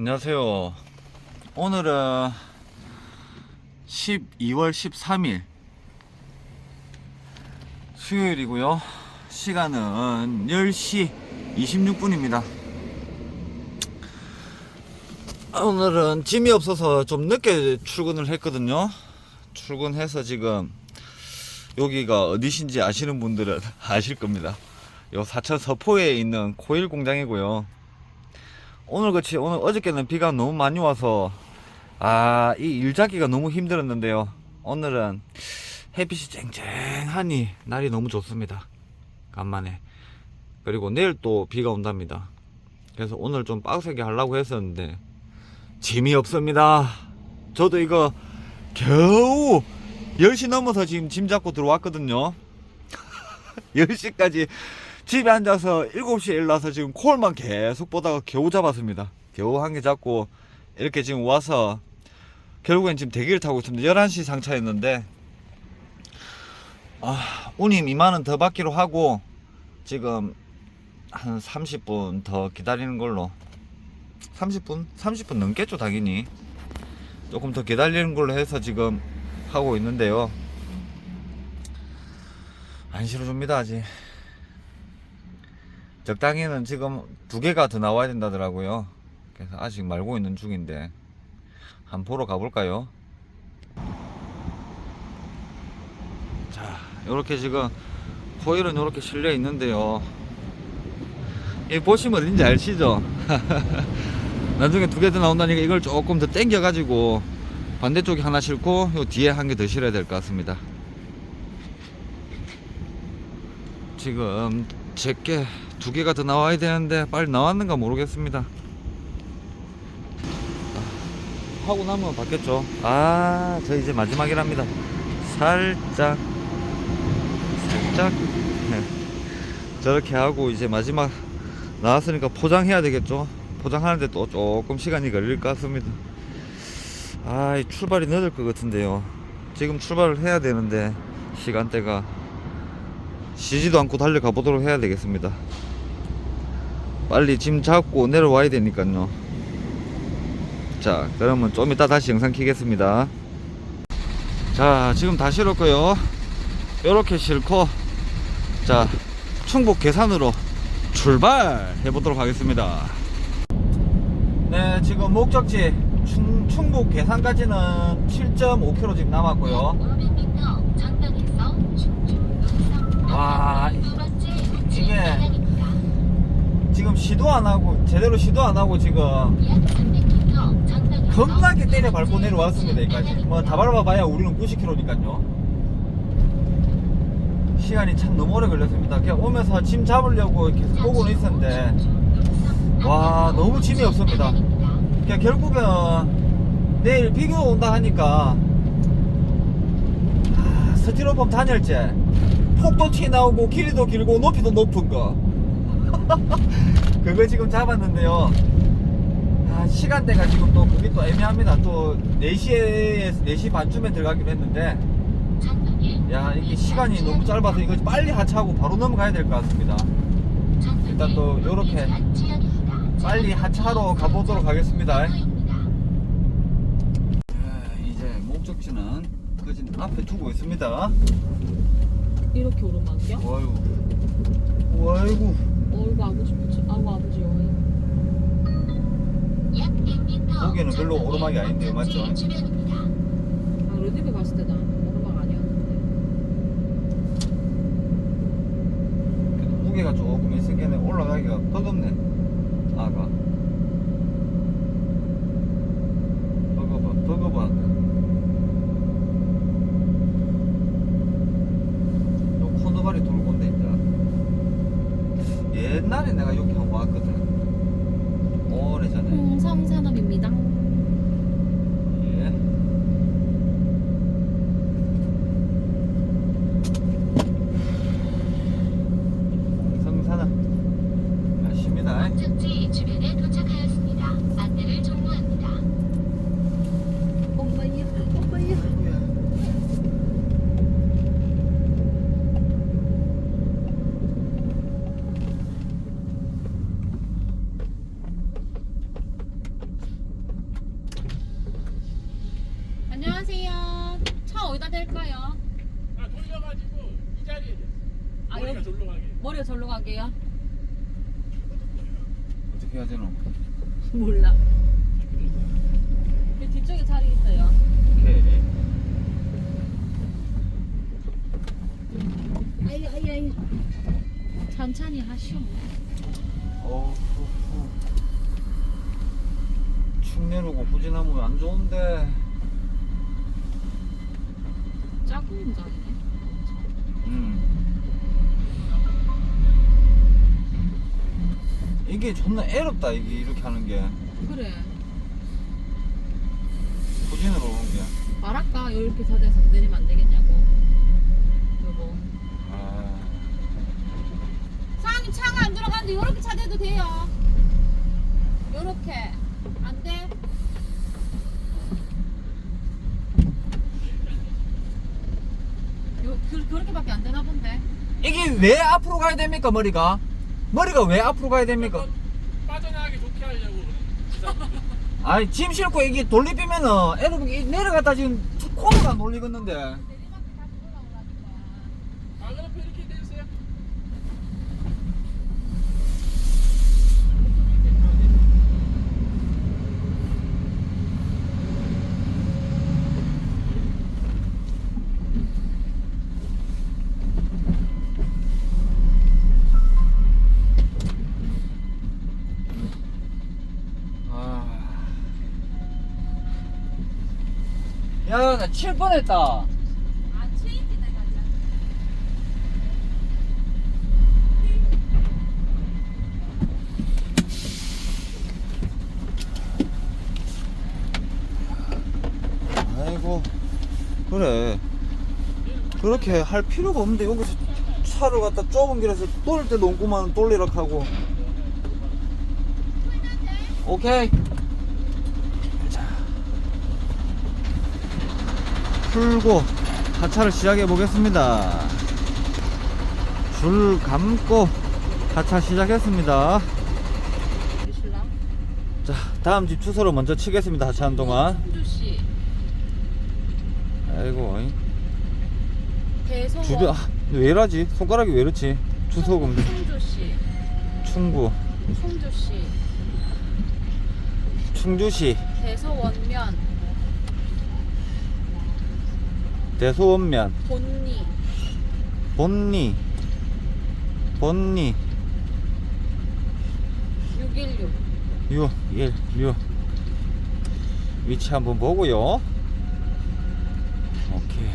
안녕하세요. 오늘은 12월 13일 수요일이고요. 시간은 10시 26분입니다. 오늘은 짐이 없어서 좀 늦게 출근을 했거든요. 출근해서 지금 여기가 어디신지 아시는 분들은 아실 겁니다. 요 사천 서포에 있는 코일 공장이고요. 오늘 그치 오늘 어저께는 비가 너무 많이 와서 아 이 일잡기가 너무 힘들었는데요. 오늘은 햇빛이 쨍쨍하니 날이 너무 좋습니다. 간만에. 그리고 내일 또 비가 온답니다. 그래서 오늘 좀 빡세게 하려고 했었는데 짐이 없습니다. 저도 이거 겨우 10시 넘어서 지금 짐 잡고 들어왔거든요. 10시까지 집에 앉아서 7시에 일어나서 지금 콜만 계속 보다가 겨우 잡았습니다. 겨우 한 개 잡고 이렇게 지금 와서 결국엔 지금 대기를 타고 있습니다. 11시 상차였는데 아, 운임 2만원 더 받기로 하고 지금 한 30분 더 기다리는 걸로 30분? 30분 넘겠죠 당연히 조금 더 기다리는 걸로 해서 지금 하고 있는데요 안 실어줍니다 아직 적당히는 지금 두 개가 더 나와야 된다더라고요. 그래서 아직 말고 있는 중인데 한번 보러 가볼까요? 자, 이렇게 지금 코일은 이렇게 실려 있는데요. 이 보시면 어딘지 아시죠? 나중에 두 개 더 나온다니까 이걸 조금 더 당겨 가지고 반대쪽에 하나 싣고 요 뒤에 한 개 더 실어야 될 것 같습니다. 지금 제게 두 개가 더 나와야 되는데 빨리 나왔는가 모르겠습니다. 아, 하고 나면 받겠죠. 아, 저 이제 마지막이랍니다. 살짝, 살짝. 네. 저렇게 하고 이제 마지막 나왔으니까 포장해야 되겠죠. 포장하는데 또 조금 시간이 걸릴 것 같습니다. 아, 이 출발이 늦을 것 같은데요. 지금 출발을 해야 되는데 시간대가 쉬지도 않고 달려가 보도록 해야 되겠습니다. 빨리 짐 잡고 내려와야 되니까요. 자, 그러면 좀 이따 다시 영상 키겠습니다. 자, 지금 다 실었고요. 요렇게 실고, 자, 충북 계산으로 출발해 보도록 하겠습니다. 네, 지금 목적지 충, 충북 계산까지는 7.5km 지금 남았고요. 500m 전방에서 충주노선 와, 이게. 지금 시도 안 하고, 제대로 시도 안 하고 지금 약 300m 전방에서 겁나게 때려 밟고 내려왔습니다 여기까지. 뭐 다 밟아봐야 우리는 90km니까요. 시간이 참 너무 오래 걸렸습니다. 그냥 오면서 짐 잡으려고 계속 보고는 있었는데 와 너무 짐이 없습니다. 그냥 결국은 내일 비가 온다 하니까 아, 스티로폼 단열재 폭도 튀 나오고 길이도 길고 높이도 높은 거 그거 지금 잡았는데요 아, 시간대가 지금 또 그게 또 애매합니다. 또 4시에 4시 반쯤에 들어가기로 했는데 야 이게 시간이 너무 짧아서 이거 빨리 하차하고 바로 넘어가야 될 것 같습니다. 일단 또 요렇게 빨리 하차하러 가보도록 하겠습니다. 네, 이제 목적지는 그 지금 앞에 두고 있습니다. 이렇게 오르막이야? 어유, 어이구, 어이구 아버지 보지 아고 아버지 여행 거기는 별로 오르막이 아닌데요, 맞죠? 아 르디베 갔을 때난 오르막 아니었는데 그래도 무게가 조금 있으니까 올라가기가 버겁네. 아가. 버거워, 버거워. 요 코너발이 돌고인데 이제 옛날에 내가 여기 한번 왔거든. 오래전에. 홍삼산업입니다 예. 성산은 가십니다. 목적지 주변에 도착하였습니다. 안내를 종료합니다. 엄마야 엄마야 절로 가게. 머리가 절로 가게요? 어떻게 해야 되노? 몰라. 이 뒤쪽에 자리 있어요. 오케이. 아이 아이 아이. 천천히 하시오. 어우, 후, 후. 축 내려고 후진하면 안 좋은데. 작은 자리네. 음. 이게 존나 애롭다, 이게 이렇게 하는 게. 그래. 후진으로 오는 게. 말할까? 이렇게 사대서 내리면 안 되겠냐고. 여보. 아. 들어가는데 이렇게 차대도 돼요. 요렇게. 안 돼? 요, 그, 그렇게밖에 안 되나 본데. 이게 왜 앞으로 가야 됩니까, 머리가? 머리가 왜 앞으로 가야 됩니까? 빠져나가기 좋게 하려고. 아니, 짐 싣고 이게 돌리피면은 애롭게 내려갔다 지금 코너가 놀리겠는데. 이렇게 되세요. 아. 야, 나 칠 뻔했다. 아, 체인지 내가 이제. 아이고, 그래. 그렇게 할 필요가 없는데, 여기서 차를 갖다 좁은 길에서 돌릴 때도 없구만, 돌리락 하고. 오케이. 풀고, 하차를 시작해 보겠습니다. 줄 감고, 하차 시작했습니다. 자, 다음 집 주소로 먼저 치겠습니다. 하차하는 동안. 아이고, 어이. 대성원. 주변, 아, 왜 이러지? 손가락이 왜 이렇지? 주소금, 성주 씨. 충구, 씨. 충주시, 대서원면. 대소원면, 본리. 본리, 본리, 616. 6, 1, 6. 위치 한번 보고요. 오케이.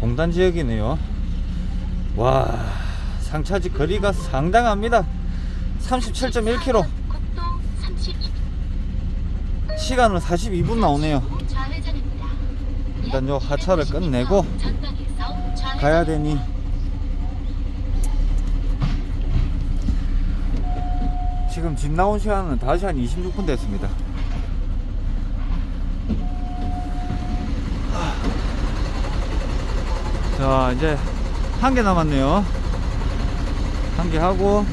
공단 지역이네요. 와, 상차지 거리가 상당합니다. 37.1km. 국도 32. 시간은 42분 나오네요. 일단 요 하차를 끝내고. 가야 되니. 지금 집 나온 시간은 5시 한 26분 됐습니다. 자 이제 한 개 남았네요. 한 개 하고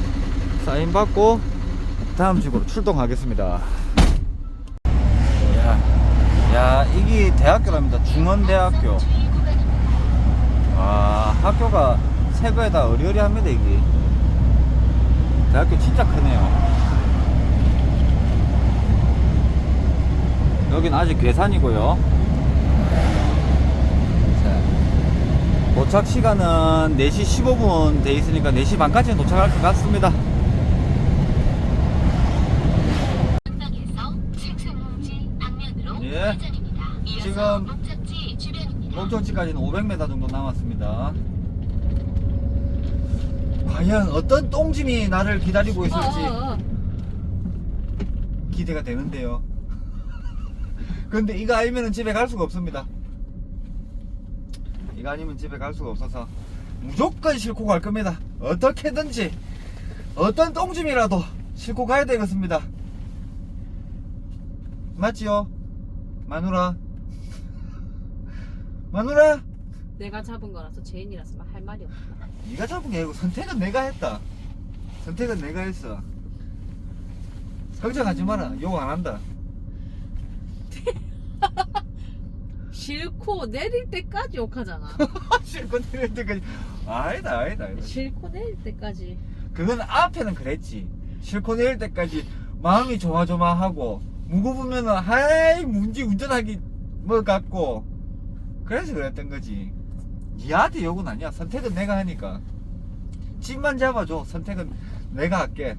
사인 받고 다음 집으로 출동하겠습니다. 야, 야 이게 대학교랍니다. 중원대학교. 구간입니다. 아 학교가 새 거에다 어리어리합니다 이게. 대학교 진짜 크네요. 여긴 아직 괴산이고요. 자, 도착 시간은 4시 15분 돼 있으니까 4시 반까지는 도착할 것 같습니다 전방에서 책상공지 방면으로 예. 좌회전입니다. 이어서 지금 목적지 주변입니다. 목적지까지는 500m 정도 남았습니다 과연 어떤 똥짐이 나를 기다리고 어, 있을지 어, 어. 기대가 되는데요. 근데 이거 아니면 집에 갈 수가 없습니다. 이거 아니면 집에 갈 수가 없어서 무조건 싣고 갈 겁니다. 어떻게든지 어떤 똥짐이라도 싣고 가야 되겠습니다. 맞지요? 마누라? 마누라? 내가 잡은 거라서 제인이라서 막 할 말이 없다. 네가 잡은 게 아니고 선택은 내가 했다. 선택은 내가 했어. 걱정하지 마라. 욕 안 한다. 싫고 내릴 때까지 욕하잖아. 실컷 내릴 때까지 아니다 아니다 아니다 싣고 내릴 때까지 그건 앞에는 그랬지 싣고 내릴 때까지 마음이 조마조마하고 무거우면은 하이 문제 운전하기 뭐 같고 그래서 그랬던 거지. 니한테 욕은 아니야. 선택은 내가 하니까. 집만 잡아줘. 선택은 내가 할게.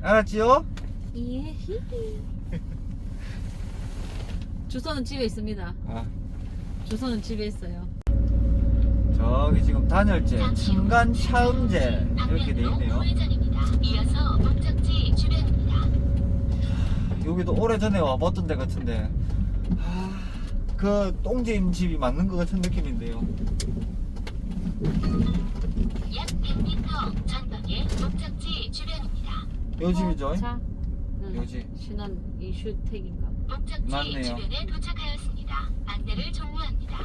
알았지요? 예. 주소는 집에 있습니다. 아, 주소는 집에 있어요. 저기 지금 단열재 층간 차음재 이렇게 돼 있네요. 우회전입니다. 이어서 목적지 주변입니다. 여기도 오래전에 와봤던 데 같은데. 아, 그 똥짐 집이 맞는 것 같은 느낌인데요 약 100m 전방에 목적지 주변입니다. 요 집이죠? 차 응. 요지. 신원 이슈택인가 목적지 맞네요. 주변에 도착하였습니다. 안내를 종료합니다.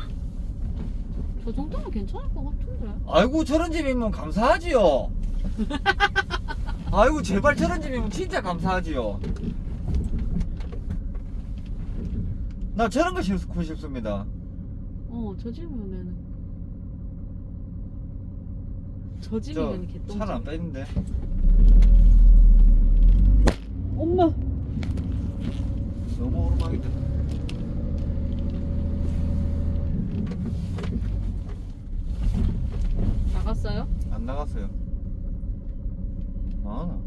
저 정도면 괜찮을 것 같은데 아이고 저런 집이면 감사하지요 아이고 제발 저런 집이면 진짜 감사하지요 나 저런 거 싫고 싶습니다. 어저 집이면은 저저 집이면 개똥 차를 안 빼는데. 엄마! 너무 오르막이다 나갔어요? 안 나갔어요. 아.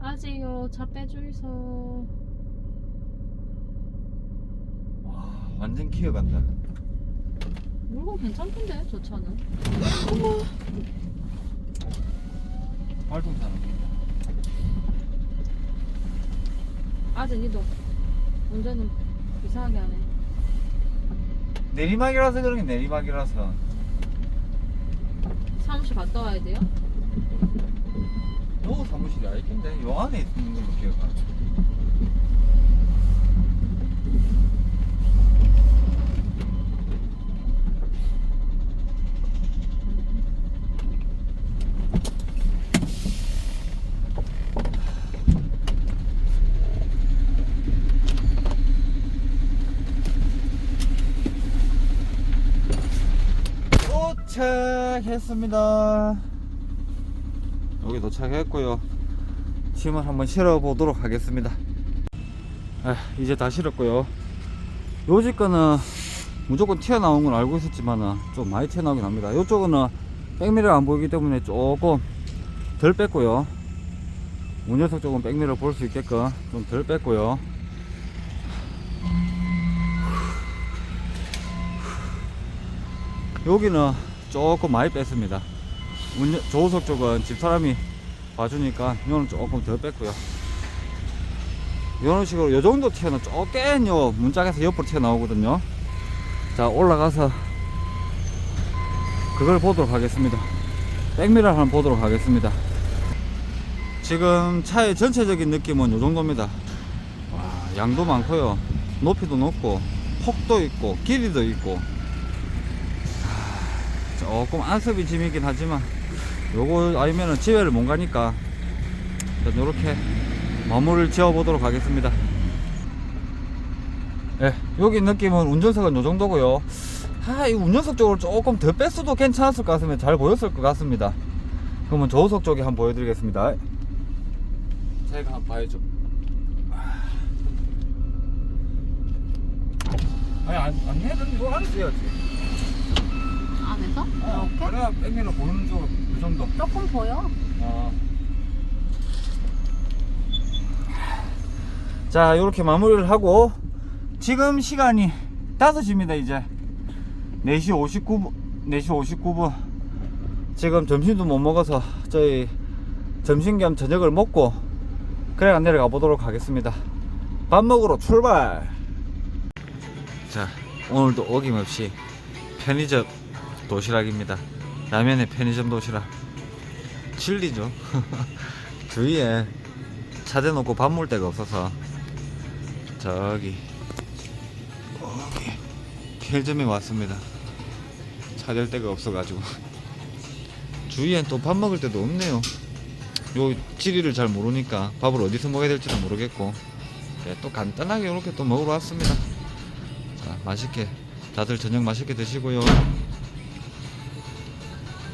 아직요 차 빼주이소 와, 완전 기어간다. 물건 괜찮던데 저 차는. 활동사는 아직 니도 운전은 이상하게 하네. 내리막이라서 그런 게 내리막이라서. 사무실 갔다 와야 돼요? 요 사무실이 아니긴데. 요 안에 있는 걸로 기억하 도착했습니다. 여기 도착했고요. 짐을 한번 실어 보도록 하겠습니다. 아, 이제 다 실었고요. 요집 거는 무조건 튀어나온 건 알고 있었지만 좀 많이 튀어나오긴 합니다. 이쪽은 백미러가 안 보이기 때문에 조금 덜 뺐고요. 운전석 쪽은 백미러 볼 수 있게끔 좀 덜 뺐고요. 여기는 조금 많이 뺐습니다. 조우석 쪽은 집사람이 봐주니까 이거는 조금 덜 뺐고요. 이런 식으로 요 정도 튀어나 쪼개요 문짝에서 옆으로 튀어나오거든요. 자 올라가서 그걸 보도록 하겠습니다. 백미러 한번 보도록 하겠습니다. 지금 차의 전체적인 느낌은 요 정도입니다. 와, 양도 많고요. 높이도 높고 폭도 있고 길이도 있고 조금 안습이 짐이긴 하지만 요거 아니면은 지회를 못 가니까 일단 요렇게 마무리를 지어 보도록 하겠습니다. 예, 여기 느낌은 운전석은 요 정도고요. 아, 이 운전석 쪽으로 조금 더 뺐어도 괜찮았을 것 같으면 잘 보였을 것 같습니다. 그러면 조수석 쪽에 한번 보여드리겠습니다. 제가 한번 봐야죠. 아니 안, 안 해도 이거 안에서 해야지 안에서? 어, 이렇게? 그래야 백미러 보는 쪽, 그 정도. 조금 보여 어. 자, 이렇게 마무리를 하고, 지금 시간이 5시입니다, 이제. 4시 59분, 4시 59분. 지금 점심도 못 먹어서, 저희 점심 겸 저녁을 먹고, 그래야 내려가 보도록 하겠습니다. 밥 먹으러 출발! 자, 오늘도 어김없이 편의점 도시락입니다. 라면의 편의점 도시락. 진리죠. 주위에 차 대 놓고 밥 먹을 데가 없어서 저기 여기 켈점에 왔습니다. 차댈 데가 없어가지고 주위엔 또 밥 먹을 데도 없네요. 요 지리를 잘 모르니까 밥을 어디서 먹어야 될지도 모르겠고 네, 또 간단하게 이렇게 또 먹으러 왔습니다. 자 맛있게 다들 저녁 맛있게 드시고요.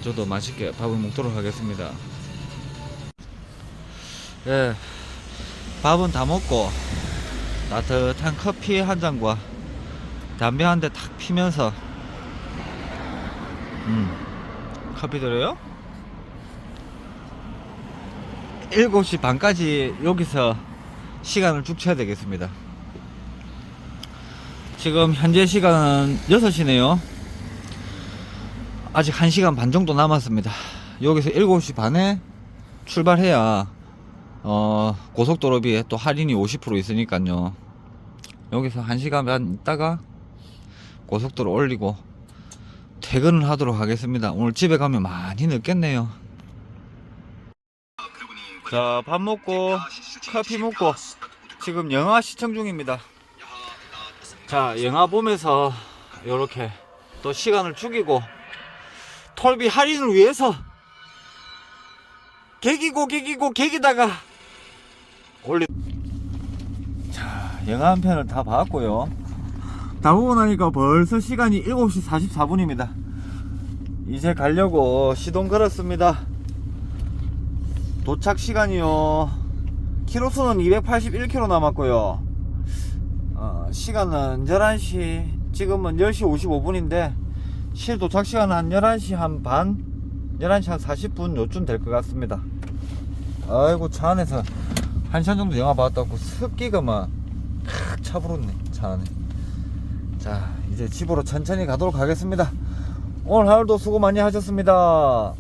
저도 맛있게 밥을 먹도록 하겠습니다. 예, 밥은 다 먹고 따뜻한 커피 한 잔과 담배 한 대 탁 피면서 음 커피 드려요? 7시 반까지 여기서 시간을 쭉 쳐야 되겠습니다. 지금 현재 시간은 6시네요. 아직 1시간 반 정도 남았습니다. 여기서 7시 반에 출발해야 어, 고속도로비에 또 할인이 50% 있으니까요. 여기서 1시간 반 있다가 고속도로 올리고 퇴근을 하도록 하겠습니다. 오늘 집에 가면 많이 늦겠네요. 자, 밥 먹고 커피 먹고 지금 영화 시청 중입니다. 자, 영화 보면서 이렇게 또 시간을 죽이고 톨비 할인을 위해서 개기고 개기고 개기다가 올리 자 영화 한 편을 다 봤고요. 다 보고 나니까 벌써 시간이 7시 44분입니다. 이제 가려고 시동 걸었습니다. 도착 시간이요. 키로수는 281km 남았고요. 어, 시간은 11시 지금은 10시 55분인데 실 도착 시간은 한 11시 한 반 11시 한 40분 요쯤 될 것 같습니다. 아이고 차 안에서 한 시간 정도 영화 봤다고 습기가 막 칵 차부르네 차 안에. 자 이제 집으로 천천히 가도록 하겠습니다. 오늘 하루도 수고 많이 하셨습니다